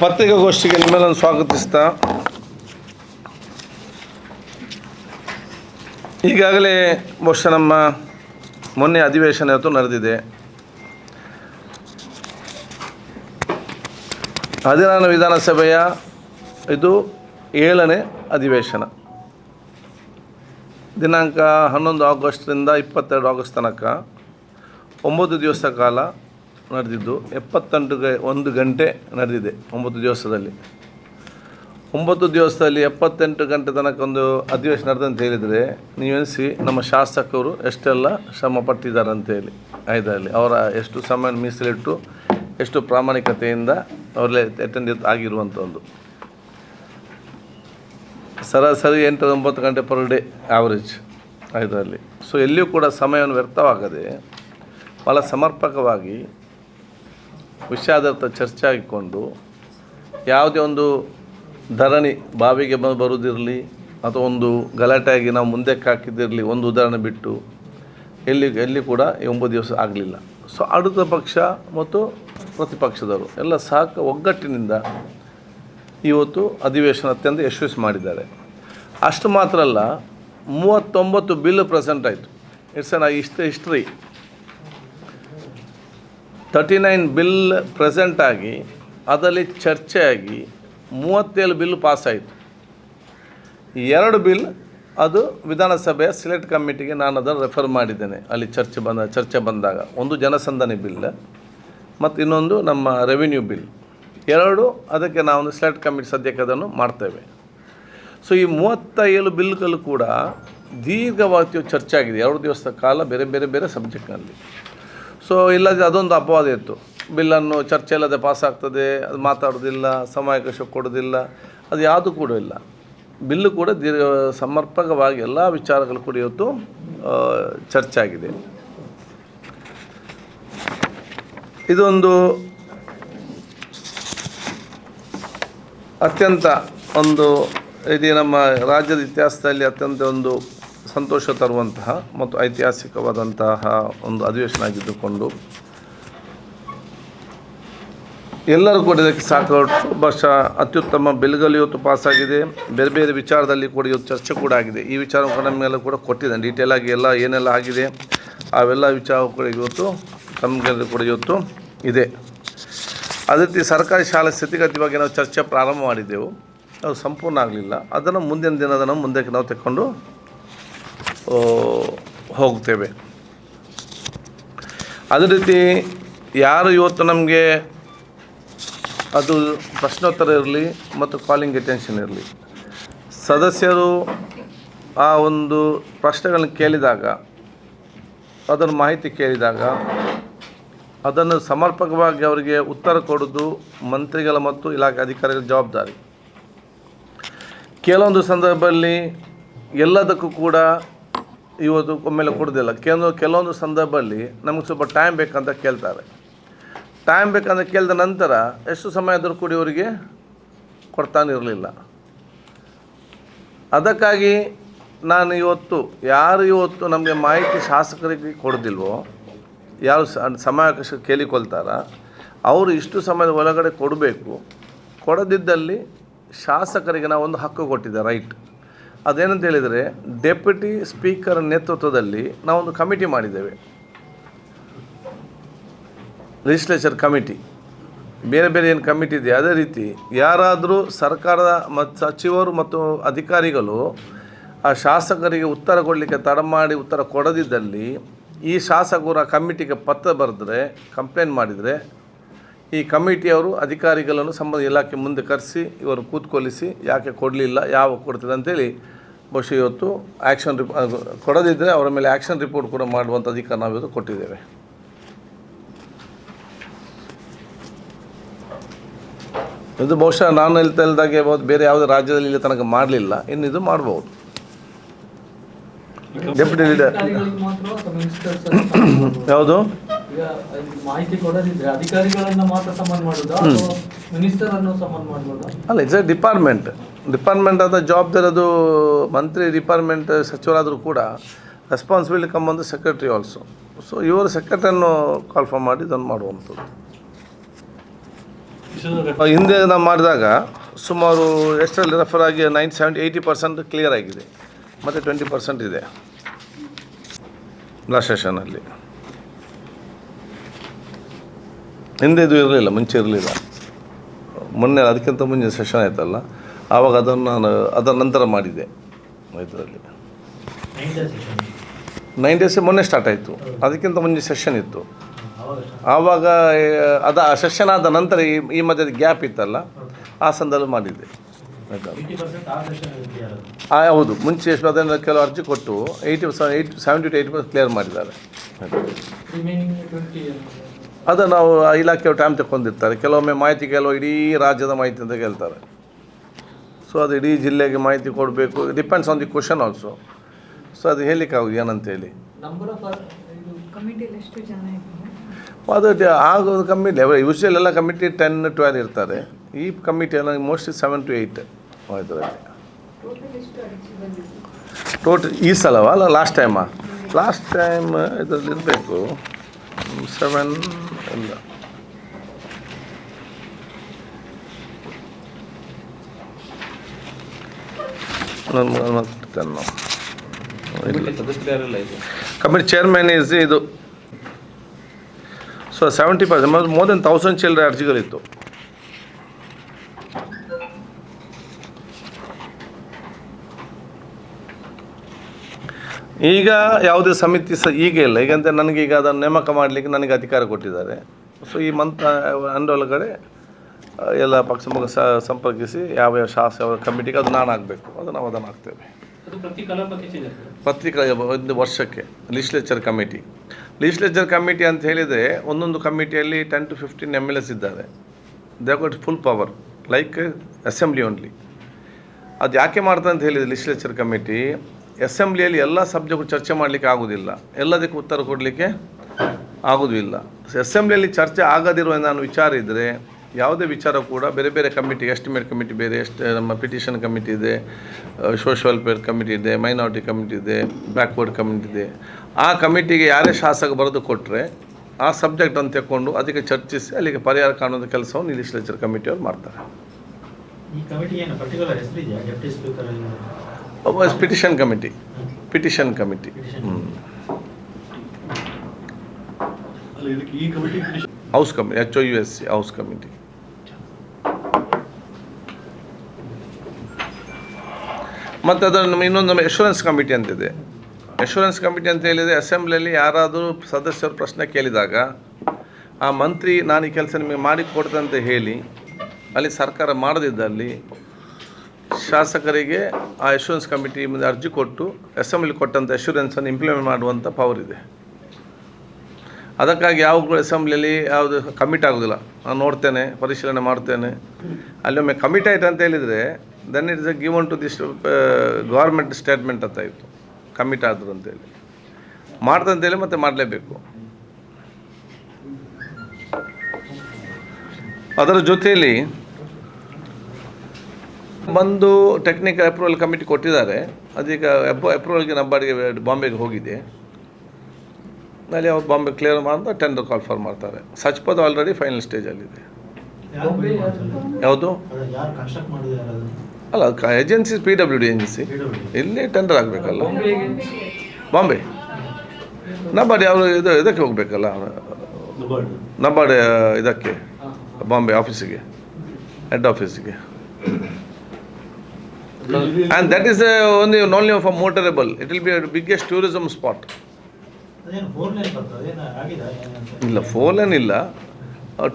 ಪತ್ರಿಕಾಗೋಷ್ಠಿಗೆ ನಿಮ್ಮೆಲ್ಲನ್ನು ಸ್ವಾಗತಿಸ್ತಾ ಈಗಾಗಲೇ ಬಹುಶಃ ನಮ್ಮ ಮೊನ್ನೆ ಅಧಿವೇಶನ ಇವತ್ತು ನಡೆದಿದೆ. ಹದಿನಾರನೇ ವಿಧಾನಸಭೆಯ ಇದು ಏಳನೇ ಅಧಿವೇಶನ. ದಿನಾಂಕ ಹನ್ನೊಂದು ಆಗಸ್ಟ್ರಿಂದ ಇಪ್ಪತ್ತೆರಡು ಆಗಸ್ಟ್ ತನಕ. ಒಂಬತ್ತು ದಿವಸ ಕಾಲ ನಡೆದಿದ್ದು ಎಪ್ಪತ್ತೆಂಟು ಗ ಒಂದು ಗಂಟೆ ನಡೆದಿದೆ ಒಂಬತ್ತು ದಿವಸದಲ್ಲಿ. ಒಂಬತ್ತು ದಿವಸದಲ್ಲಿ ಎಪ್ಪತ್ತೆಂಟು ಗಂಟೆ ತನಕ ಒಂದು ಅಧಿವೇಶನ ನಡೆದಂತ ಹೇಳಿದರೆ ನೀವೆನಿಸಿ ನಮ್ಮ ಶಾಸಕರು ಎಷ್ಟೆಲ್ಲ ಶ್ರಮ ಪಟ್ಟಿದ್ದಾರೆ ಅಂತೇಳಿ ಇದರಲ್ಲಿ ಅವರ ಎಷ್ಟು ಸಮಯ ಮೀಸಲಿಟ್ಟು ಎಷ್ಟು ಪ್ರಾಮಾಣಿಕತೆಯಿಂದ ಅವರಲ್ಲೇ ಅಟೆಂಡ್ ಆಗಿರುವಂಥದ್ದು. ಸರಾಸರಿ ಎಂಟು ಒಂಬತ್ತು ಗಂಟೆ ಪರ್ ಡೇ ಆವ್ರೇಜ್ ಇದರಲ್ಲಿ. ಸೊ ಎಲ್ಲಿಯೂ ಕೂಡ ಸಮಯವನ್ನು ವ್ಯರ್ಥವಾಗದೆ ಭಾಳ ಸಮರ್ಪಕವಾಗಿ ವಿಷಯಾಧಾರಿತ ಚರ್ಚೆ ಆಗಿಕೊಂಡು ಯಾವುದೇ ಒಂದು ಧರಣಿ ಬಾವಿಗೆ ಬಂದು ಬರುವುದಿರಲಿ ಅಥವಾ ಒಂದು ಗಲಾಟೆಯಾಗಿ ನಾವು ಮುಂದಕ್ಕೆ ಹಾಕಿದ್ದಿರಲಿ, ಒಂದು ಉದಾಹರಣೆ ಬಿಟ್ಟು ಎಲ್ಲಿ ಎಲ್ಲಿ ಕೂಡ ಒಂಬತ್ತು ದಿವಸ ಆಗಲಿಲ್ಲ. ಸೊ ಆಡಳಿತ ಪಕ್ಷ ಮತ್ತು ಪ್ರತಿಪಕ್ಷದವರು ಎಲ್ಲ ಸಾಕ ಒಗ್ಗಟ್ಟಿನಿಂದ ಇವತ್ತು ಅಧಿವೇಶನ ಅತ್ಯಂತ ಯಶಸ್ವಿ ಮಾಡಿದ್ದಾರೆ. ಅಷ್ಟು ಮಾತ್ರ ಅಲ್ಲ, ಮೂವತ್ತೊಂಬತ್ತು ಬಿಲ್ ಪ್ರೆಸೆಂಟ್ ಆಯಿತು. ಇಟ್ಸ್ ಅನ್ ಇಷ್ಟ history thirty nine bill present ಆಗಿ, ಅದರಲ್ಲಿ ಚರ್ಚೆ ಆಗಿ ಮೂವತ್ತೇಳು ಬಿಲ್ ಪಾಸ್ ಆಯಿತು ಎರಡು ಬಿಲ್ ಅದು ವಿಧಾನಸಭೆಯ ಸಿಲೆಕ್ಟ್ ಕಮಿಟಿಗೆ ನಾನು ಅದನ್ನು ರೆಫರ್ ಮಾಡಿದ್ದೇನೆ. ಅಲ್ಲಿ ಚರ್ಚೆ ಬಂದ, ಚರ್ಚೆ ಬಂದಾಗ. ಒಂದು ಜನಸಂದಣಿ ಬಿಲ್ ಮತ್ತು ಇನ್ನೊಂದು ನಮ್ಮ ರೆವಿನ್ಯೂ ಬಿಲ್. ಎರಡು ಅದಕ್ಕೆ ನಾವೊಂದು ಸಿಲೆಕ್ಟ್ ಕಮಿಟಿ ಸದ್ಯಕ್ಕೆ ಅದನ್ನು ಮಾಡ್ತೇವೆ. ಸೊ ಈ ಮೂವತ್ತ ಏಳು ಬಿಲ್ಗಳು ಕೂಡ ದೀರ್ಘವಾಗಿಯೂ ಚರ್ಚೆ ಆಗಿದೆ ಎರಡು ದಿವಸದ ಕಾಲ ಬೇರೆ ಬೇರೆ ಬೇರೆ ಸಬ್ಜೆಕ್ಟ್ನಲ್ಲಿ ಸೊ ಇಲ್ಲದೆ ಅದೊಂದು ಅಪವಾದ ಇತ್ತು. ಬಿಲ್ಲನ್ನು ಚರ್ಚೆ ಇಲ್ಲದೆ ಪಾಸ್ ಆಗ್ತದೆ, ಅದು ಮಾತಾಡೋದಿಲ್ಲ ಸಮಯಾವಕಾಶ ಕೊಡೋದಿಲ್ಲ, ಅದು ಯಾವುದು ಕೂಡ ಇಲ್ಲ. ಬಿಲ್ಲು ಕೂಡ ದೀರ್ಘ, ಸಮರ್ಪಕವಾಗಿ ಎಲ್ಲ ವಿಚಾರಗಳು ಕೂಡ ಇವತ್ತು ಚರ್ಚೆ ಆಗಿದೆ. ಇದೊಂದು ಅತ್ಯಂತ ಒಂದು, ಇದು ನಮ್ಮ ರಾಜ್ಯದ ಇತಿಹಾಸದಲ್ಲಿ ಅತ್ಯಂತ ಒಂದು ಸಂತೋಷ ತರುವಂತಹ ಮತ್ತು ಐತಿಹಾಸಿಕವಾದಂತಹ ಒಂದು ಅಧಿವೇಶನ ಆಗಿದ್ದುಕೊಂಡು ಎಲ್ಲರೂ ಕೂಡ ಇದಕ್ಕೆ ಸಾಕಷ್ಟು ಭಾಷ ಅತ್ಯುತ್ತಮ ಬಿಲ್ಗಲ್ಲಿ ಇವತ್ತು ಪಾಸಾಗಿದೆ. ಬೇರೆ ಬೇರೆ ವಿಚಾರದಲ್ಲಿ ಕೂಡ ಇವತ್ತು ಚರ್ಚೆ ಕೂಡ ಆಗಿದೆ. ಈ ವಿಚಾರ ಕೂಡ ನಮಗೆಲ್ಲ ಕೂಡ ಕೊಟ್ಟಿದ್ದಾನೆ ಡೀಟೇಲ್ ಆಗಿ ಎಲ್ಲ ಏನೆಲ್ಲ ಆಗಿದೆ, ಅವೆಲ್ಲ ವಿಚಾರ ಕೂಡ ಇವತ್ತು ನಮಗೆ ಕೂಡ ಇವತ್ತು ಇದೆ. ಅದೇ ರೀತಿ ಸರ್ಕಾರಿ ಶಾಲೆ ಸ್ಥಿತಿಗತಿ ಬಗ್ಗೆ ನಾವು ಚರ್ಚೆ ಪ್ರಾರಂಭ ಮಾಡಿದ್ದೆವು. ಅದು ಸಂಪೂರ್ಣ ಆಗಲಿಲ್ಲ. ಅದನ್ನು ಮುಂದಿನ ದಿನದ ನಾವು ಮುಂದಕ್ಕೆ ನಾವು ತೆಕ್ಕೊಂಡು ಹೋಗ್ತೇವೆ. ಅದೇ ರೀತಿ ಯಾರು ಇವತ್ತು ನಮಗೆ ಅದು ಪ್ರಶ್ನೋತ್ತರ ಇರಲಿ ಮತ್ತು ಕಾಲಿಂಗ್ ಅಟೆನ್ಷನ್ ಇರಲಿ, ಸದಸ್ಯರು ಆ ಒಂದು ಪ್ರಶ್ನೆಗಳನ್ನು ಕೇಳಿದಾಗ ಅದರ ಮಾಹಿತಿ ಕೇಳಿದಾಗ, ಅದನ್ನು ಸಮರ್ಪಕವಾಗಿ ಅವರಿಗೆ ಉತ್ತರ ಕೊಡೋದು ಮಂತ್ರಿಗಳ ಮತ್ತು ಇಲಾಖೆ ಅಧಿಕಾರಿಗಳ ಜವಾಬ್ದಾರಿ. ಕೆಲವೊಂದು ಸಂದರ್ಭದಲ್ಲಿ ಎಲ್ಲದಕ್ಕೂ ಕೂಡ ಇವತ್ತು ಒಮ್ಮೆಲೆ ಕೊಡೋದಿಲ್ಲ. ಕೆಲವು ಕೆಲವೊಂದು ಸಂದರ್ಭದಲ್ಲಿ ನಮಗೆ ಸ್ವಲ್ಪ ಟೈಮ್ ಬೇಕಂತ ಕೇಳ್ತಾರೆ. ಟೈಮ್ ಬೇಕಂತ ಕೇಳಿದ ನಂತರ ಎಷ್ಟು ಸಮಯ ಆದರೂ ಕೂಡ ಇವರಿಗೆ ಕೊಡ್ತಾನೆ ಇರಲಿಲ್ಲ. ಅದಕ್ಕಾಗಿ ನಾನು ಇವತ್ತು ಯಾರು ಇವತ್ತು ನಮಗೆ ಮಾಹಿತಿ ಶಾಸಕರಿಗೆ ಕೊಡೋದಿಲ್ವೋ ಯಾರು ಸಮಯಾವಕಾಶ ಕೇಳಿಕೊಳ್ತಾರ ಅವರು ಇಷ್ಟು ಸಮಯದ ಒಳಗಡೆ ಕೊಡಬೇಕು. ಕೊಡದಿದ್ದಲ್ಲಿ ಶಾಸಕರಿಗೆ ನಾವು ಒಂದು ಹಕ್ಕು ಕೊಟ್ಟಿದ್ದೆ ರೈಟ್ ಅದೇನಂತ ಹೇಳಿದರೆ, ಡೆಪ್ಯೂಟಿ ಸ್ಪೀಕರ್ ನೇತೃತ್ವದಲ್ಲಿ ನಾವೊಂದು ಕಮಿಟಿ ಮಾಡಿದ್ದೇವೆ. Legislature committee. ಬೇರೆ ಬೇರೆ ಏನು ಕಮಿಟಿ ಇದೆ, ಅದೇ ರೀತಿ ಯಾರಾದರೂ ಸರ್ಕಾರದ ಮತ್ತು ಸಚಿವರು ಮತ್ತು ಅಧಿಕಾರಿಗಳು ಆ ಶಾಸಕರಿಗೆ ಉತ್ತರ ಕೊಡಲಿಕ್ಕೆ ತಡ ಮಾಡಿ ಉತ್ತರ ಕೊಡದಿದ್ದಲ್ಲಿ, ಈ ಶಾಸಕರು ಕಮಿಟಿಗೆ ಪತ್ರ ಬರೆದ್ರೆ, ಕಂಪ್ಲೇಂಟ್ ಮಾಡಿದರೆ, ಈ ಕಮಿಟಿಯವರು ಅಧಿಕಾರಿಗಳನ್ನು ಸಂಬಂಧ ಇಲಾಖೆ ಮುಂದೆ ಕರೆಸಿ, ಇವರು ಕೂತ್ಕೊಲಿಸಿ ಯಾಕೆ ಕೊಡಲಿಲ್ಲ, ಯಾವ ಕೊಡ್ತದೆ ಅಂತೇಳಿ ಬಹುಶಃ ಇವತ್ತು ಆ್ಯಕ್ಷನ್ ರಿಪ್ ಕೊಡದಿದ್ದರೆ ಅವರ ಮೇಲೆ ಆ್ಯಕ್ಷನ್ ರಿಪೋರ್ಟ್ ಕೂಡ ಮಾಡುವಂಥ ಅಧಿಕಾರ ನಾವು ಇವತ್ತು ಕೊಟ್ಟಿದ್ದೇವೆ. ಇದು ಬಹುಶಃ ನಾನು ಹೇಳ್ತಾ ಇಲ್ದಾಗೆ ಬೇರೆ ಯಾವುದೇ ರಾಜ್ಯದಲ್ಲಿ ಇಲ್ಲಿ ತನಕ ಮಾಡಲಿಲ್ಲ. ಇನ್ನು ಇದು ಮಾಡ್ಬೋದು. Deputy leader? ಯಾವುದು? ಅಲ್ಲ ಇಟ್ಸ್ ಎ ಡಿಪಾರ್ಟ್ಮೆಂಟ್ ಡಿಪಾರ್ಟ್ಮೆಂಟ್ ಆದ ಜವಾಬ್ದಾರಿ ಅದು ಮಂತ್ರಿ ಡಿಪಾರ್ಟ್ಮೆಂಟ್ ಸಚಿವರಾದರೂ ಕೂಡ ರೆಸ್ಪಾನ್ಸಿಬಿಲಿಟಿ ಕಮ್ ಬಂದು ಸೆಕ್ರೆಟ್ರಿ ಆಲ್ಸೋ ಸೊ ಇವರು ಸೆಕ್ರೆಟರಿಯನ್ನು ಕಾಲ್ಫಾರ್ಮ್ ಮಾಡಿ ಇದನ್ನು ಮಾಡುವಂಥದ್ದು. ಹಿಂದೆ ನಾವು ಮಾಡಿದಾಗ ಸುಮಾರು ಎಷ್ಟರಲ್ಲಿ ರೆಫರ್ ಆಗಿ nine seventy eighty percent clear ಆಗಿದೆ. ಮತ್ತು ಟ್ವೆಂಟಿ ಪರ್ಸೆಂಟ್ ಇದೆ. ಲಾಸ್ಟ್ ಸೆಷನಲ್ಲಿ ಹಿಂದೆ ಇದು ಇರಲಿಲ್ಲ, ಮುಂಚೆ ಇರಲಿಲ್ಲ. ಮೊನ್ನೆ ಅದಕ್ಕಿಂತ ಮುಂಚೆ ಸೆಷನ್ ಆಯ್ತಲ್ಲ. ಆವಾಗ ಅದನ್ನು ನಾನು ಅದರ ನಂತರ ಮಾಡಿದೆ ಇದರಲ್ಲಿ. ನೈನ್ ಡೇಸ್ ಮೊನ್ನೆ ಸ್ಟಾರ್ಟ್ ಆಯಿತು. ಅದಕ್ಕಿಂತ ಮುಂಚೆ ಸೆಷನ್ ಇತ್ತು. ಆವಾಗ ಅದ ಆ ಸೆಷನ್ ಆದ ನಂತರ ಈ ಈ ಮಧ್ಯದ ಗ್ಯಾಪ್ ಇತ್ತಲ್ಲ ಆ ಸಂದರ್ಭ ಮಾಡಿದ್ದೆ ಆಯ್ತಾ? ಆ, ಹೌದು. ಮುಂಚೆ ಎಷ್ಟು ಅದನ್ನು ಕೆಲವು ಅರ್ಜಿ ಕೊಟ್ಟು eighty eight seventy to eighty percent clear ಮಾಡಿದ್ದಾರೆ. ಅದು ನಾವು ಆ ಇಲಾಖೆಯವರು ಟೈಮ್ ತಗೊಂಡಿರ್ತಾರೆ ಕೆಲವೊಮ್ಮೆ ಮಾಹಿತಿ ಕೆಲವು ಇಡೀ ರಾಜ್ಯದ ಮಾಹಿತಿ ಅಂತ ಕೇಳ್ತಾರೆ. ಸೊ ಅದು ಇಡೀ ಜಿಲ್ಲೆಗೆ ಮಾಹಿತಿ ಕೊಡಬೇಕು. Depends on the question also so ಅದು ಹೇಳಲಿಕ್ಕಾಗೋದು ಏನಂತೇಳಿ ಅದು ಆಗೋದು ಕಮಿಟಿ ಯೂಶ್ವಲ್ ಎಲ್ಲ ಕಮಿಟಿ ಟೆನ್ ಟ್ವೆಲ್ ಇರ್ತಾರೆ. ಈ ಕಮಿಟಿ ಎಲ್ಲ ಮೋಸ್ಟ್ಲಿ ಸೆವೆನ್ ಟು ಏಯ್ಟ್ ಇದರಲ್ಲಿ. ಟೋಟಲ್ ಈ ಸಲವ? ಅಲ್ಲ ಲಾಸ್ಟ್ ಟೈಮಾ ಲಾಸ್ಟ್ ಟೈಮ್ ಇದರಲ್ಲಿ ಇರಬೇಕು. ಸೆವೆನ್ ಇಲ್ಲ. ಕಮಿಟಿ ಚೇರ್ಮನ್ ಇಸ್ ಇದು. So seventy percent more than thousand children ಅರ್ಜಿಗಳಿತ್ತು. ಈಗ ಯಾವುದೇ ಸಮಿತಿ ಸಹ ಈಗ ಇಲ್ಲ. ಈಗಂತ ನನಗೆ ಈಗ ಅದನ್ನು ನೇಮಕ ಮಾಡಲಿಕ್ಕೆ ನನಗೆ ಅಧಿಕಾರ ಕೊಟ್ಟಿದ್ದಾರೆ. ಸೊ ಈ ಮಂತ್ ಅಂಡೊಳಗಡೆ ಎಲ್ಲ ಪಕ್ಷ ಮುಖ ಸಂಪರ್ಕಿಸಿ ಯಾವ ಯಾವ ಶಾಸಕ ಯಾವ ಕಮಿಟಿಗೆ ಅದು ನಾನು ಆಗಬೇಕು ಅದು ನಾವು ಅದನ್ನು ಹಾಕ್ತೇವೆ. ಪತ್ರಿಕಾ ಒಂದು ವರ್ಷಕ್ಕೆ ಲಿಸ್ಲೇಚರ್ ಕಮಿಟಿ ಲಿಸ್ಲೇಚರ್ ಕಮಿಟಿ ಅಂತ ಹೇಳಿದರೆ ಒಂದೊಂದು ಕಮಿಟಿಯಲ್ಲಿ ten to fifteen M L S ಇದ್ದಾರೆ. They got full power like assembly only ಅದು ಯಾಕೆ ಮಾಡ್ತಾರೆ ಅಂತ ಹೇಳಿದರೆ ಲಿಸ್ಲೇಚರ್ ಕಮಿಟಿ ಅಸೆಂಬ್ಲಿಯಲ್ಲಿ ಎಲ್ಲ ಸಬ್ಜೆಕ್ಟ್ ಚರ್ಚೆ ಮಾಡಲಿಕ್ಕೆ ಆಗೋದಿಲ್ಲ. ಎಲ್ಲದಕ್ಕೆ ಉತ್ತರ ಕೊಡಲಿಕ್ಕೆ ಆಗೋದಿಲ್ಲ. ಅಸೆಂಬ್ಲಿಯಲ್ಲಿ ಚರ್ಚೆ ಆಗದಿರುವ ನಾನು ವಿಚಾರ ಇದ್ದರೆ ಯಾವುದೇ ವಿಚಾರ ಕೂಡ ಬೇರೆ ಬೇರೆ ಕಮಿಟಿ ಎಸ್ಟಿಮೇಟ್ ಕಮಿಟಿ ಬೇರೆ ಎಷ್ಟು ನಮ್ಮ ಪಿಟಿಷನ್ ಕಮಿಟಿ ಇದೆ ಸೋಷಿಯಲ್ ವೆಲ್ಫೇರ್ ಕಮಿಟಿ ಇದೆ ಮೈನಾರಿಟಿ ಕಮಿಟಿ ಇದೆ ಬ್ಯಾಕ್ವರ್ಡ್ ಕಮಿಟಿ ಇದೆ. ಆ ಕಮಿಟಿಗೆ ಯಾರೇ ಶಾಸಕ ಬರೆದು ಕೊಟ್ಟರೆ ಆ ಸಬ್ಜೆಕ್ಟನ್ನು ತೆಕ್ಕೊಂಡು ಅದಕ್ಕೆ ಚರ್ಚಿಸಿ ಅಲ್ಲಿಗೆ ಪರಿಹಾರ ಕಾಣುವ ಕೆಲಸವನ್ನು ಲೆಜಿಸ್ಲೇಚರ್ ಲಿಸ್ಲೇಚರ್ ಕಮಿಟಿಯವ್ರು ಮಾಡ್ತಾರೆ. ಪಿಟಿಷನ್ ಕಮಿಟಿ ಪಿಟಿಷನ್ ಕಮಿಟಿ ಹ್ಞೂ house committee H O U S C house committee ಮತ್ತು ಅದನ್ನು ಇನ್ನೊಂದು ನಮ್ಮ ಎಶೂರೆನ್ಸ್ ಕಮಿಟಿ ಅಂತಿದೆ. ಎಶೂರೆನ್ಸ್ ಕಮಿಟಿ ಅಂತ ಹೇಳಿದರೆ ಅಸೆಂಬ್ಲಿಯಲ್ಲಿ ಯಾರಾದರೂ ಸದಸ್ಯರು ಪ್ರಶ್ನೆ ಕೇಳಿದಾಗ, ಆ ಮಂತ್ರಿ ನಾನು ಈ ಕೆಲಸ ನಿಮಗೆ ಮಾಡಿ ಅಂತ ಹೇಳಿ, ಅಲ್ಲಿ ಸರ್ಕಾರ ಮಾಡದಿದ್ದಲ್ಲಿ ಶಾಸಕರಿಗೆ ಆ ಎಶೂರೆನ್ಸ್ ಕಮಿಟಿ ಮುಂದೆ ಅರ್ಜಿ ಕೊಟ್ಟು ಅಸೆಂಬ್ಲಿ ಕೊಟ್ಟಂಥ ಎಶೂರೆನ್ಸನ್ನು ಇಂಪ್ಲಿಮೆಂಟ್ ಮಾಡುವಂಥ ಪವರ್ ಇದೆ. ಅದಕ್ಕಾಗಿ ಯಾವ ಅಸೆಂಬ್ಲಿಯಲ್ಲಿ ಯಾವುದು ಕಮಿಟ್ ಆಗೋದಿಲ್ಲ. ನಾನು ನೋಡ್ತೇನೆ, ಪರಿಶೀಲನೆ ಮಾಡ್ತೇನೆ. ಅಲ್ಲೊಮ್ಮೆ ಕಮಿಟ್ ಆಯ್ತು ಅಂತ ಹೇಳಿದರೆ then it's a given to this government statement ಅಂತ ಇತ್ತು. ಕಮಿಟ್ ಆದರು ಅಂತೇಳಿ ಮಾಡ್ದಂತೇಳಿ ಮತ್ತೆ ಮಾಡಲೇಬೇಕು. ಅದರ ಜೊತೆಯಲ್ಲಿ ಬಂದು ಟೆಕ್ನಿಕಲ್ ಅಪ್ರೂವಲ್ ಕಮಿಟಿ ಕೊಟ್ಟಿದ್ದಾರೆ. ಅದೀಗ ಅಪ್ರೂವಲ್ಗೆ ಅಪ್ರೂವಲ್ಗೆ ನಬ್ಬಾಡಿಗೆ ಬಾಂಬೆಗೆ ಹೋಗಿದೆ. ಅಲ್ಲಿ ಅವ್ರು ಬಾಂಬೆ ಕ್ಲಿಯರ್ ಮಾಡಿದ ಟೆಂಡರ್ ಕಾಲ್ ಫಾರ್ ಮಾಡ್ತಾರೆ. ಸಚ್ಪದ್ ಆಲ್ರೆಡಿ ಫೈನಲ್ ಸ್ಟೇಜಲ್ಲಿದೆ? ಯಾವುದು? ಅಲ್ಲ agency P W D agency ಇಲ್ಲಿ ಟೆಂಡರ್ ಆಗಬೇಕಲ್ಲ? ಬಾಂಬೆ ನಬ್ಬಾಡಿ ಅವರು ಇದು ಇದಕ್ಕೆ ಹೋಗಬೇಕಲ್ಲ? ನಂಬರ್ ಇದಕ್ಕೆ ಬಾಂಬೆ ಆಫೀಸಿಗೆ ಹೆಡ್ ಆಫೀಸಿಗೆ and that is only only for motorable it will be biggest tourism spot ಇಲ್ಲ ಫೋರ್ ಲೈನ್ ಇಲ್ಲ.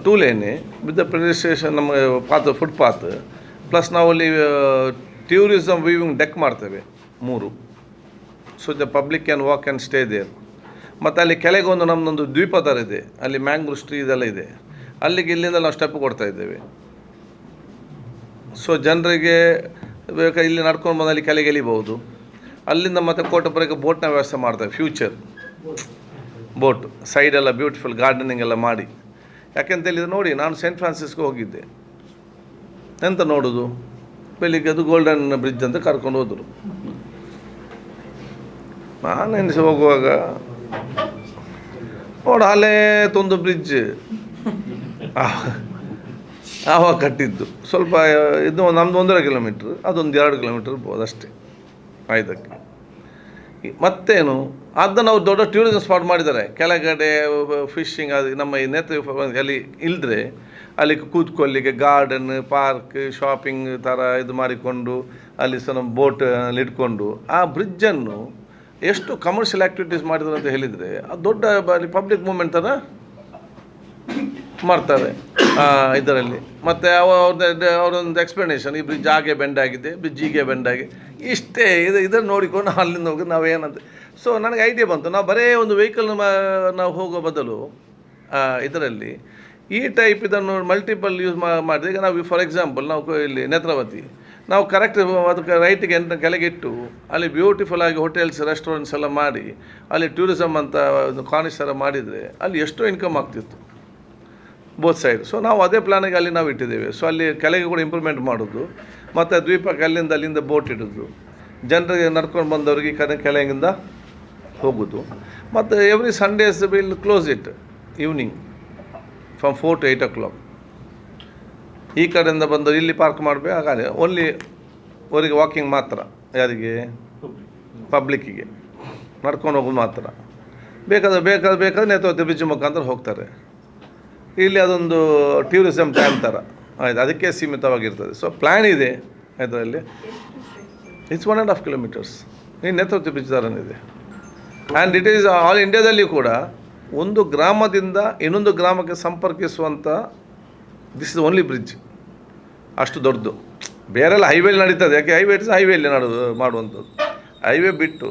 ಟೂ ಲೈನೆ ವಿತ್ ದ ಸ್ಟೇಷನ್ ನಮ್ಮ ಪಾತ್ ಫುಟ್ಪಾತ್ ಪ್ಲಸ್ ನಾವು ಅಲ್ಲಿ ಟೂರಿಸಮ್ ವೀವಿಂಗ್ ಡೆಕ್ ಮಾಡ್ತೇವೆ, ಮೂರು. So the public can walk and stay there ಮತ್ತು ಅಲ್ಲಿ ಕೆಳಗೆ ಒಂದು ನಮ್ಮದೊಂದು ದ್ವೀಪ ಥರ ಇದೆ. ಅಲ್ಲಿ ಮ್ಯಾಂಗ್ರೂವ್ ಟ್ರೀ ಇದೆಲ್ಲ ಇದೆ. ಅಲ್ಲಿಗೆ ಇಲ್ಲಿಂದ ನಾವು ಸ್ಟೆಪ್ ಕೊಡ್ತಾ ಇದ್ದೇವೆ. ಸೊ ಜನರಿಗೆ ಬೇಕಾ, ಇಲ್ಲಿ ನಡ್ಕೊಂಡು ಬಂದು ಅಲ್ಲಿ ಕೆಳಗೆ ಎಳಿಬೋದು ಅಲ್ಲಿಂದ ಮತ್ತೆ ಕೋಟೆಪುರಕ್ಕೆ ಬೋಟ್ನ ವ್ಯವಸ್ಥೆ ಮಾಡ್ತೇವೆ ಫ್ಯೂಚರ್ ಬೋಟ್, ಸೈಡೆಲ್ಲ ಬ್ಯೂಟಿಫುಲ್ ಗಾರ್ಡನಿಂಗ್ ಎಲ್ಲ ಮಾಡಿ. ಯಾಕೆಂತ ಹೇಳಿದ್ರೆ ನೋಡಿ, ನಾನು ಸೆಂಟ್ ಫ್ರಾನ್ಸಿಸ್ಕೋ ಹೋಗಿದ್ದೆ. ಎಂತ ನೋಡೋದು? ಬೆಳಿಗ್ಗೆ ಅದು ಗೋಲ್ಡನ್ ಬ್ರಿಡ್ಜ್ ಅಂತ ಕರ್ಕೊಂಡು ಹೋದರು. ನಾನು ಎನಿಸಿ ಹೋಗುವಾಗ ನೋಡು ಅಲ್ಲೇ ತೊಂದು ಬ್ರಿಡ್ಜ್ ಆವಾಗ ಕಟ್ಟಿದ್ದು. ಸ್ವಲ್ಪ, ಇದು ನಮ್ದು ಒಂದೂವರೆ ಕಿಲೋಮೀಟ್ರ್ ಅದೊಂದು ಎರಡು ಕಿಲೋಮೀಟ್ರ್ ಇರ್ಬೋದು ಅಷ್ಟೇ ಆಯ್ತಕ್ಕೆ ಮತ್ತೇನು? ಅದನ್ನು ಅವ್ರು ದೊಡ್ಡ ಟೂರಿಸಂ ಸ್ಪಾಟ್ ಮಾಡಿದ್ದಾರೆ. ಕೆಳಗಡೆ ಫಿಶಿಂಗ್ ಅದು ನಮ್ಮ ಈ ನೇತ್ರ ಅಲ್ಲಿ ಇಲ್ಲದ್ರೆ ಅಲ್ಲಿ ಕೂತ್ಕೊಳ್ಳಿಕ್ಕೆ ಗಾರ್ಡನ್ ಪಾರ್ಕ್ ಶಾಪಿಂಗ್ ಥರ ಇದು ಮಾಡಿಕೊಂಡು ಅಲ್ಲಿ ಸಹ ನಮ್ಮ ಬೋಟ್ ಅಲ್ಲಿ ಇಟ್ಕೊಂಡು ಆ ಬ್ರಿಡ್ಜನ್ನು ಎಷ್ಟು ಕಮರ್ಷಿಯಲ್ ಆ್ಯಕ್ಟಿವಿಟೀಸ್ ಮಾಡಿದ್ರು ಅಂತ ಹೇಳಿದರೆ ಅದು ದೊಡ್ಡ ಪಬ್ಲಿಕ್ ಮೂಮೆಂಟ್ ಥರ ಮಾಡ್ತಾರೆ ಆ, ಇದರಲ್ಲಿ. ಮತ್ತು ಅವ್ರದ್ದು ಅವರೊಂದು ಎಕ್ಸ್ಪ್ಲನೇಷನ್ ಈ ಬ್ರಿಡ್ಜ್ ಹಾಗೆ ಬೆಂಡ್ ಆಗಿದೆ ಬ್ರಿಡ್ಜಿಗೆ ಬೆಂಡ್ ಆಗಿ ಇಷ್ಟೇ, ಇದು ಇದನ್ನು ನೋಡಿಕೊಂಡು ಅಲ್ಲಿಂದ ಹೋಗಿ ನಾವೇನಂತ. ಸೊ ನನಗೆ ಐಡಿಯಾ ಬಂತು. ನಾವು ಬರೇ ಒಂದು ವೆಹಿಕಲ್ ನಾವು ಹೋಗೋ ಬದಲು ಇದರಲ್ಲಿ ಈ ಟೈಪ್ ಇದನ್ನು ಮಲ್ಟಿಪಲ್ ಯೂಸ್ ಮಾಡಿದ್ರೆ ಈಗ ನಾವು ಫಾರ್ ಎಕ್ಸಾಂಪಲ್ ನಾವು ಇಲ್ಲಿ ನೇತ್ರಾವತಿ. ನಾವು ಕರೆಕ್ಟ್ ಅದಕ್ಕೆ ರೈಟಿಗೆ ಎಂತ ಕೆಳಗಿಟ್ಟು ಅಲ್ಲಿ ಬ್ಯೂಟಿಫುಲ್ ಆಗಿ ಹೋಟೆಲ್ಸ್ ರೆಸ್ಟೋರೆಂಟ್ಸ್ ಎಲ್ಲ ಮಾಡಿ, ಅಲ್ಲಿ ಟೂರಿಸಮ್ ಅಂತ ಒಂದು ಕಾರ್ನಿಶ್ ಥರ ಮಾಡಿದರೆ, ಅಲ್ಲಿ ಎಷ್ಟೋ ಇನ್ಕಮ್ ಆಗ್ತಿತ್ತು. ಬೋತ್ ಸೈಡ್ ಸೊ ನಾವು ಅದೇ ಪ್ಲಾನಿಗೆ ಅಲ್ಲಿ ನಾವು ಇಟ್ಟಿದ್ದೇವೆ. ಸೊ ಅಲ್ಲಿ ಕೆಳಗೆ ಕೂಡ ಇಂಪ್ರೂವ್ಮೆಂಟ್ ಮಾಡೋದು. ಮತ್ತು ದ್ವೀಪಕ್ಕೆ ಅಲ್ಲಿಂದ ಅಲ್ಲಿಂದ ಬೋಟ್ ಇಡೋದು ಜನರಿಗೆ ನಡ್ಕೊಂಡು ಬಂದವರಿಗೆ ಕಡೆ ಕೆಳಗಿಂದ ಹೋಗೋದು. ಮತ್ತು every Sundays will close it evening from four to eight o'clock ಈ ಕಡೆಯಿಂದ ಬಂದು ಇಲ್ಲಿ ಪಾರ್ಕ್ ಮಾಡಬೇಕು, ಹಾಗಾದರೆ ಓನ್ಲಿ ಅವರಿಗೆ ವಾಕಿಂಗ್ ಮಾತ್ರ, ಯಾರಿಗೆ? ಪಬ್ಲಿಕ್ಕಿಗೆ ನಡ್ಕೊಂಡು ಹೋಗೋದು ಮಾತ್ರ. ಬೇಕಾದ ಬೇಕಾದ ಬೇಕಾದ್ರೆ ನೇತ್ರ ಬ್ರಿಡ್ಜ್ ಮುಖಾಂತರ ಹೋಗ್ತಾರೆ. ಇಲ್ಲಿ ಅದೊಂದು ಟೂರಿಸಮ್ ಟೈಮ್ ಥರ ಆಯ್ತು, ಅದಕ್ಕೆ ಸೀಮಿತವಾಗಿರ್ತದೆ. ಸೊ ಪ್ಲ್ಯಾನ್ ಇದೆ ಇದರಲ್ಲಿ. It's one and half kilometres ಈ ನೇತೃತ್ವ ಥರನೇ ಇದೆ. ಆ್ಯಂಡ್ ಇಟ್ ಈಸ್ ಆಲ್ ಇಂಡಿಯಾದಲ್ಲಿ ಕೂಡ ಒಂದು ಗ್ರಾಮದಿಂದ ಇನ್ನೊಂದು ಗ್ರಾಮಕ್ಕೆ ಸಂಪರ್ಕಿಸುವಂಥ ದಿಸ್ ಇಸ್ ಓನ್ಲಿ ಬ್ರಿಡ್ಜ್ ಅಷ್ಟು ದೊಡ್ಡದು. ಬೇರೆಲ್ಲ ಹೈವೇಲಿ ನಡೀತದೆ. ಯಾಕೆ? ಹೈವೇ ಇಟ್ಸ್ ಹೈವೇಲಿ ನಡೋದು, ಮಾಡುವಂಥದ್ದು. ಹೈವೇ ಬಿಟ್ಟು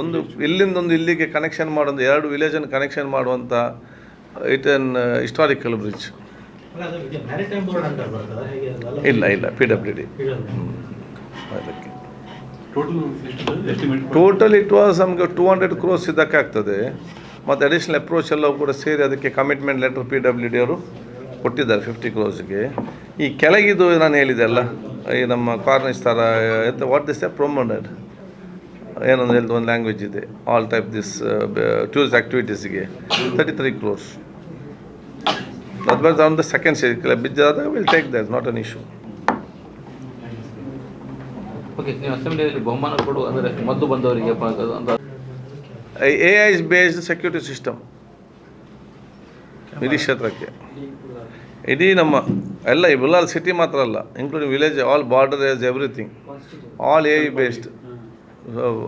ಒಂದು, ಇಲ್ಲಿಂದ ಒಂದು ಇಲ್ಲಿಗೆ ಕನೆಕ್ಷನ್ ಮಾಡೋದು ಎರಡು ವಿಲೇಜನ್ನು ಕನೆಕ್ಷನ್ ಮಾಡುವಂಥ ಇಟ್ ಅನ್ ಹಿಸ್ಟಾರಿಕಲ್ ಬ್ರಿಡ್ಜ್ ಇಲ್ಲ ಇಲ್ಲ ಪಿ ಡಬ್ಲ್ಯೂ ಡಿ. ಅದಕ್ಕೆ. ಟೋಟಲ್ ಎಷ್ಟು ಎಸ್ಟಿಮೇಟ್ ಟೋಟಲ್ ಇಟ್ ವಾಸ್ ನಮಗೆ ಟೂ ಹಂಡ್ರೆಡ್ ಕ್ರೋಸ್ ಇದಕ್ಕೆ ಆಗ್ತದೆ ಮತ್ತು ಅಡಿಷ್ನಲ್ ಅಪ್ರೋಚ್ ಎಲ್ಲವೂ ಕೂಡ ಸೇರಿ ಅದಕ್ಕೆ commitment letter P W D ಅವರು ಕೊಟ್ಟಿದ್ದಾರೆ ಫಿಫ್ಟಿ ಕ್ರೋಸ್ಗೆ ಈ ಕೆಳಗಿದ್ದು ನಾನು ಹೇಳಿದೆ ಅಲ್ಲ ಈ ನಮ್ಮ ಕಾರ್ನಿಸ್ ಥರ ಎಂತ ವಾಟ್ ದಿಸ್ ಪ್ರೊಮೋನರ್ ಏನೊಂದು ಹೇಳ್ದು ಒಂದು ಲ್ಯಾಂಗ್ವೇಜ್ ಇದೆ. All type this tourist ಆ್ಯಕ್ಟಿವಿಟೀಸ್ಗೆ thirty three crores was on the second ಬಿದ್ದಾದಾಗ will take that not an issue okay ನೀವು ಅಸೆಂಬ್ಲಿಯಲ್ಲಿ ಬಹುಮಾನ ಕೊಡು ಅಂದರೆ ಮೊದಲು ಬಂದವರಿಗೆ A I is based security system ಇಡೀ ಕ್ಷೇತ್ರಕ್ಕೆ. ಇಡೀ ನಮ್ಮ ಎಲ್ಲ ಈ ಬುಲ್ಲಾಲ್ ಸಿಟಿ ಮಾತ್ರ ಅಲ್ಲ including village all border as everything all A I based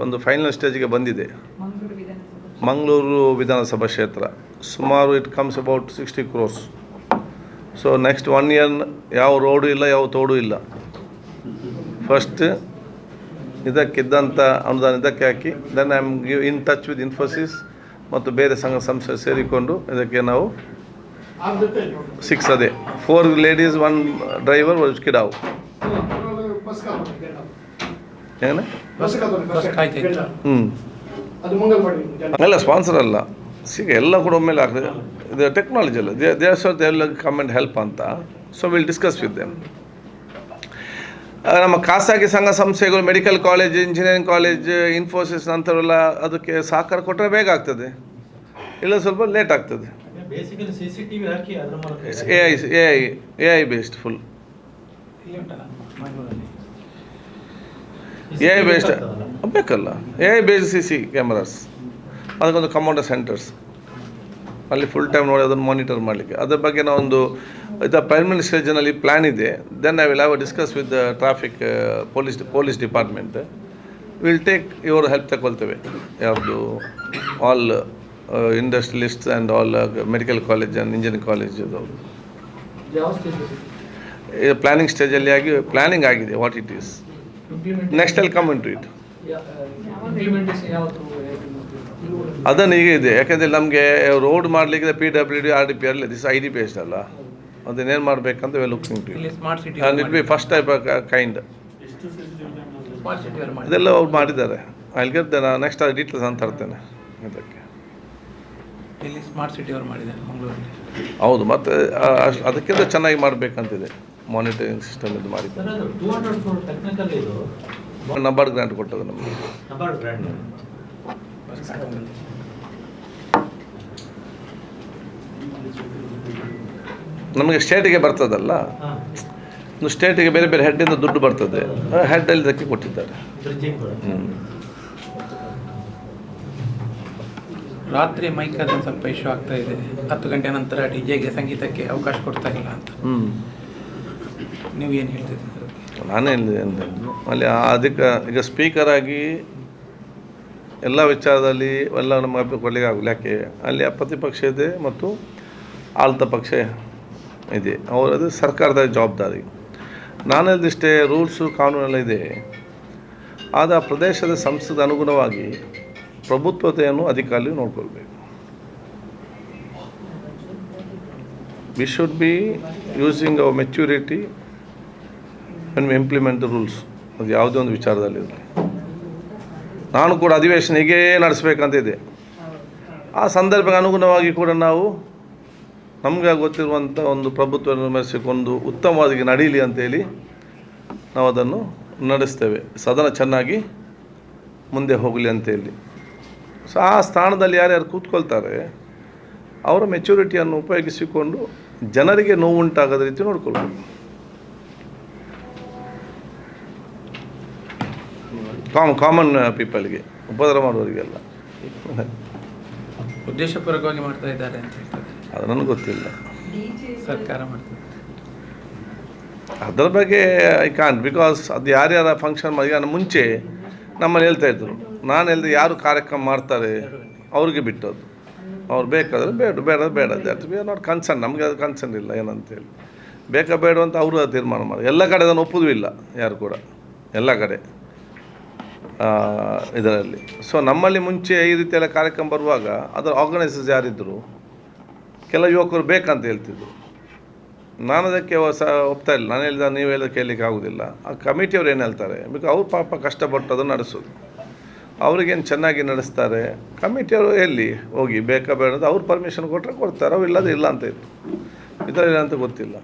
ಒಂದು ಫೈನಲ್ ಸ್ಟೇಜ್ಗೆ ಬಂದಿದೆ. ಮಂಗಳೂರು ವಿಧಾನಸಭಾ ಮಂಗಳೂರು ವಿಧಾನಸಭಾ ಕ್ಷೇತ್ರ. ಸುಮಾರು it comes about sixty crores so next one year ಯಾವ ರೋಡು ಇಲ್ಲ ಯಾವ ತೋಡು ಇಲ್ಲ. ಫಸ್ಟ್ ಇದಕ್ಕಿದ್ದಂಥ ಅನುದಾನ ಇದಕ್ಕೆ ಹಾಕಿ then I am give in touch with Infosys ಮತ್ತು ಬೇರೆ ಸಂಘ ಸಂಸ್ಥೆ ಸೇರಿಕೊಂಡು ಇದಕ್ಕೆ ನಾವು ಸಿಕ್ಸ್ ಅದೇ ಫೋರ್ ಲೇಡೀಸ್ ಒನ್ ಡ್ರೈವರ್ ಕಿಡಾವು ಏನೇ? ಹ್ಞೂ ಅಲ್ಲ ಸ್ಪಾನ್ಸರ್ ಅಲ್ಲ. ಸಿಗ ಎಲ್ಲ ಕೂಡ ಒಮ್ಮೆಲೆ ಆಗ್ತದೆ. ಇದು ಟೆಕ್ನಾಲಜಿ ಅಲ್ಲ. ದೇ ದೇ ಸೊ ಎಲ್ಲ ಕಮೆಂಟ್ ಹೆಲ್ಪ್ ಅಂತ. So will discuss with them ನಮ್ಮ ಖಾಸಗಿ ಸಂಘ ಸಂಸ್ಥೆಗಳು medical college engineering college Infosys ಅಂಥವೆಲ್ಲ ಅದಕ್ಕೆ ಸಹಕಾರ ಕೊಟ್ಟರೆ ಬೇಗ ಆಗ್ತದೆ. ಇಲ್ಲ ಸ್ವಲ್ಪ ಲೇಟ್ ಆಗ್ತದೆ. A I A I A I based full A I based ಬೇಕಲ್ಲ. A I based C C cameras ಅದಕ್ಕೊಂದು ಕಮಾಂಡರ್ ಸೆಂಟರ್ಸ್ ಅಲ್ಲಿ ಫುಲ್ ಟೈಮ್ ನೋಡಿ ಅದನ್ನು ಮಾನಿಟರ್ ಮಾಡಲಿಕ್ಕೆ. ಅದ್ರ ಬಗ್ಗೆ ನಾವೊಂದು ಇದು ಪ್ರೈಮರಿ ಸ್ಟೇಜ್ನಲ್ಲಿ ಪ್ಲ್ಯಾನ್ ಇದೆ. Then I will have discuss with traffic police police department will take your help ತಗೊಳ್ತೇವೆ. ಯಾವುದು all industrialists and all medical college and engineering college ಇದು. ಪ್ಲಾನಿಂಗ್ ಸ್ಟೇಜಲ್ಲಿ ಆಗಿ ಪ್ಲಾನಿಂಗ್ ಆಗಿದೆ ವಾಟ್ ಇಟ್ ಈಸ್ ನೆಕ್ಸ್ಟ್ ಅಲ್ಲಿ come to it implementation ಯಾವತ್ತು ಹೇಗೆ ಮಾಡ್ತೀರಾ? ಅದನ್ನು ಈಗ ಇದೆ. ಯಾಕೆಂದರೆ ನಮಗೆ ರೋಡ್ ಮಾಡಲಿಕ್ಕೆ P W D R D P ಅಲ್ಲಿ ದಿಸ್ ಐ ಡಿ ಬೇಸ್ಡ್ ಅಲ್ಲ. ಅದನ್ನೇನು ಮಾಡಬೇಕಂತ ವೆ ಲುಕಿಂಗ್ ಟು ಇಲ್ಲಿ smart city and it be first type kind smart city ಅವ್ರು ಮಾಡಿ ಇದೆಲ್ಲ ಅವ್ರು ಮಾಡಿದ್ದಾರೆ. ಅಲ್ಲಿ ಗೆದ್ದೆ ನಾನು ನೆಕ್ಸ್ಟ್ ಅದು ಡೀಟೇಲ್ಸ್ ಅಂತ ತರ್ತೇನೆ ಇದಕ್ಕೆ ಇಲ್ಲಿ ಸ್ಮಾರ್ಟ್ ಸಿಟಿ ಅವ್ರು ಮಾಡಿದ್ದಾರೆ ಮಂಗಳೂರಲ್ಲಿ. ಹೌದು ಮತ್ತು ಅಷ್ಟು ಅದಕ್ಕಿಂತ ಚೆನ್ನಾಗಿ ಮಾಡಬೇಕಂತಿದೆ. ಮಾನಿಟರಿಂಗ್ ಸಿಸ್ಟಮ್ ಇದು ಮಾಡಿ ಸರ್ ಅದು ಟೂ ಹಂಡ್ರೆಡ್ ಇದು. ನಂಬರ್ ಗ್ರಾಂಟ್ ಕೊಟ್ಟದ್ದು ನಮಗೆ. ನಮಗೆ ಸ್ಟೇಟಿಗೆ ಬರ್ತದಲ್ಲ? ಸ್ಟೇಟಿಗೆ ಬೇರೆ ಬೇರೆ ಹೆಡ್ಡಿಂದ ದುಡ್ಡು ಬರ್ತದೆ. ಹೆಡ್ಡಲ್ಲಿ ಇದಕ್ಕೆ ಕೊಟ್ಟಿದ್ದಾರೆ. ರಾತ್ರಿ ಮೈಕ್ ಒಂದು ಸ್ವಲ್ಪ ಇಶ್ಯೂ ಆಗ್ತಾ ಇದೆ. ಹತ್ತು ಗಂಟೆ ನಂತರ ಡಿ ಜೆಗೆ ಸಂಗೀತಕ್ಕೆ ಅವಕಾಶ ಕೊಡ್ತಾ ಇಲ್ಲ ಅಂತ. ಹ್ಞೂ ನೀವು ಏನು ಹೇಳ್ತಿದ್ದೀರಿ? ನಾನೇ ಹೇಳಿದೆ ಅಲ್ಲಿ ಅದಕ್ಕೆ ಈಗ ಸ್ಪೀಕರ್ ಆಗಿ ಎಲ್ಲ ವಿಚಾರದಲ್ಲಿ ಎಲ್ಲ ನಮ್ಮ ಕೊಡಲಿಕ್ಕೆ ಆಗಲ್ಲ ಯಾಕೆ? ಅಲ್ಲಿ ಪ್ರತಿಪಕ್ಷ ಇದೆ ಮತ್ತು ಆಳ್ತ ಪಕ್ಷ ಇದೆ. ಅವರದು ಸರ್ಕಾರದ ಜವಾಬ್ದಾರಿ. ನಾನದಿಷ್ಟೇ ರೂಲ್ಸು, ಕಾನೂನೆಲ್ಲ ಇದೆ. ಆದ ಪ್ರದೇಶದ ಸಂಸ್ಥದ ಅನುಗುಣವಾಗಿ ಪ್ರಭುತ್ವತೆಯನ್ನು ಅಧಿಕಾರಿ ನೋಡ್ಕೊಳ್ಬೇಕು. We should be using our maturity we implement rules ಅದು ಯಾವುದೇ ಒಂದು ವಿಚಾರದಲ್ಲಿರಲಿ ನಾನು ಕೂಡ ಅಧಿವೇಶನ ಹೀಗೇ ನಡೆಸಬೇಕಂತಿದೆ ಆ ಸಂದರ್ಭಕ್ಕೆ ಅನುಗುಣವಾಗಿ ಕೂಡ ನಾವು ನಮಗೆ ಗೊತ್ತಿರುವಂಥ ಒಂದು ಪ್ರಭುತ್ವವನ್ನು ನಿರ್ಮಿಸಿಕೊಂಡು ಉತ್ತಮವಾಗಿ ನಡೀಲಿ ಅಂತೇಳಿ ನಾವು ಅದನ್ನು ನಡೆಸ್ತೇವೆ. ಸದನ ಚೆನ್ನಾಗಿ ಮುಂದೆ ಹೋಗಲಿ ಅಂತೇಳಿ ಸೊ ಆ ಸ್ಥಾನದಲ್ಲಿ ಯಾರ್ಯಾರು ಕೂತ್ಕೊಳ್ತಾರೆ, ಅವರ ಮೆಚುರಿಟಿಯನ್ನು ಉಪಯೋಗಿಸಿಕೊಂಡು ಜನರಿಗೆ ನೋವುಂಟಾಗದ ರೀತಿ ನೋಡ್ಕೊಳ್ಬೇಕು. ಕಾಮ್ ಕಾಮನ್ ಪೀಪಲ್ಗೆ ಉಪದ್ರ ಮಾಡುವವರಿಗೆಲ್ಲ. ಉದ್ದೇಶಪೂರ್ವಕವಾಗಿ ಮಾಡ್ತಾ ಇದ್ದಾರೆ ಅಂತ ಹೇಳ್ತಾರೆ. ಅದು ನನಗೆ ಗೊತ್ತಿಲ್ಲ. ಸರ್ಕಾರ ಮಾಡ್ತದೆ ಅದರ ಬಗ್ಗೆ ಐ ಕಾನ್ ಬಿಕಾಸ್ ಅದು ಯಾರ್ಯಾರ ಫಂಕ್ಷನ್ ಮಾಡಿ ನಾನು ಮುಂಚೆ ನಮ್ಮಲ್ಲಿ ಹೇಳ್ತಾ ಇದ್ರು ನಾನು ಹೇಳಿದೆ ಯಾರು ಕಾರ್ಯಕ್ರಮ ಮಾಡ್ತಾರೆ ಅವ್ರಿಗೆ ಬಿಟ್ಟದ್ದು. ಅವ್ರು ಬೇಕಾದ್ರೆ ಬೇಡ ಬೇಡ ಬೇಡ. That we are not concern ನಮಗೆ ಅದು ಕನ್ಸರ್ನ್ ಇಲ್ಲ ಏನಂತೇಳಿ. ಬೇಕಾ ಬೇಡ ಅಂತ ಅವರು ತೀರ್ಮಾನ ಮಾಡಿ. ಎಲ್ಲ ಕಡೆ ಅದನ್ನು ಒಪ್ಪುದೂ ಇಲ್ಲ ಯಾರು ಕೂಡ. ಎಲ್ಲ ಕಡೆ. ಇದರಲ್ಲಿ. ಸೊ ನಮ್ಮಲ್ಲಿ ಮುಂಚೆ ಈ ರೀತಿಯೆಲ್ಲ ಕಾರ್ಯಕ್ರಮ ಬರುವಾಗ ಅದರ ಆರ್ಗನೈಸರ್ಸ್ ಯಾರಿದ್ದರು ಕೆಲ ಯುವಕರು ಬೇಕಂತ ಹೇಳ್ತಿದ್ರು. ನಾನು ಅದಕ್ಕೆ ಹೊಸ ಒಪ್ತಾ ಇಲ್ಲ. ನಾನು ಹೇಳಿದ, ನೀವು ಹೇಳಿದ ಕೇಳಲಿಕ್ಕೆ ಆಗೋದಿಲ್ಲ. ಆ ಕಮಿಟಿಯವ್ರು ಏನು ಹೇಳ್ತಾರೆ? ಬಿಕಾಸ್ ಅವ್ರು ಪಾಪ ಕಷ್ಟಪಟ್ಟು ಅದನ್ನು ನಡೆಸೋದು. ಅವ್ರಿಗೇನು ಚೆನ್ನಾಗಿ ನಡೆಸ್ತಾರೆ? ಕಮಿಟಿಯವರು ಎಲ್ಲಿ? ಹೋಗಿ, ಬೇಕಾ ಬೇಡ ಅವ್ರು ಪರ್ಮಿಷನ್ ಕೊಟ್ಟರೆ ಕೊಡ್ತಾರೆ. ಅವ್ರು ಇಲ್ಲದೆ ಇಲ್ಲ ಅಂತ ಇತ್ತು ಇದರಲ್ಲಿ ಅಂತ ಗೊತ್ತಿಲ್ಲ.